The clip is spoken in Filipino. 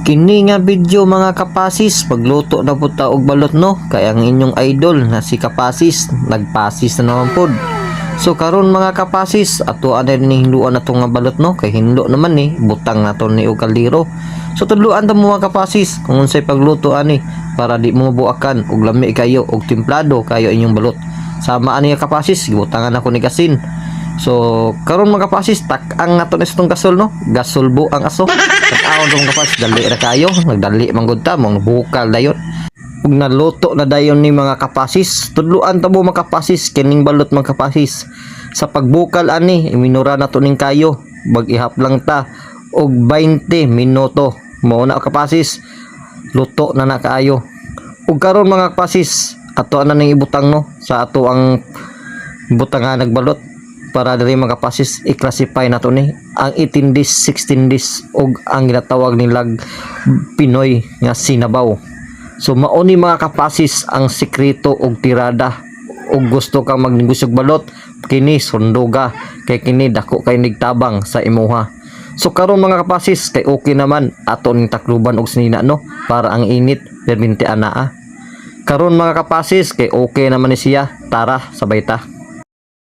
Kini nga video mga kapasis, pagluto na po ta og balot no, kay ang inyong idol na si kapasis, nagpasis na naman pod. So karon mga kapasis, ato ana ni hinluan na nga balot no, kay hinlo naman ni, butang na to ni og kaldero. So tudluan ta mga kapasis kung unsay pagluto ani para di mo mabuakan og lami kayo og templado kayo inyong balot. Sama ani nga kapasis, gibutangan ako ni kasin. So, karon mga kapasis, tak ang nato na itong gasol, no? Gasolbo ang aso. Sa mga kapasis, dali na kayo. Nagdali man gud ta, mga bukal dayon. Ug naluto na dayon ni mga kapasis. Tudluan ta mo mga kapasis, kining balot mga kapasis. Sa pagbukal ani, iminura na to ning kayo. Bag-ihap lang ta og 20 minuto. Mao na kapasis. Luto na na kaayo. Ug karon mga kapasis, ato na ning ibutang no sa ato ang butang nga nagbalot para diri mga kapasis i-classify na to ni. Ang 18 days 16 days og ang ginatawag nilag Pinoy nga sinabaw. So mauni mga kapasis ang sikreto og tirada og gusto kang magnegosyo balot. Kini sunduga. Kay kini dako kay nigtabang sa imuha. So karon mga kapasis kay okay naman. Ato ning takluban og sinina no? Para ang init perminti anaa karon mga kapasis kay okay naman ni siya. Tara sabay ta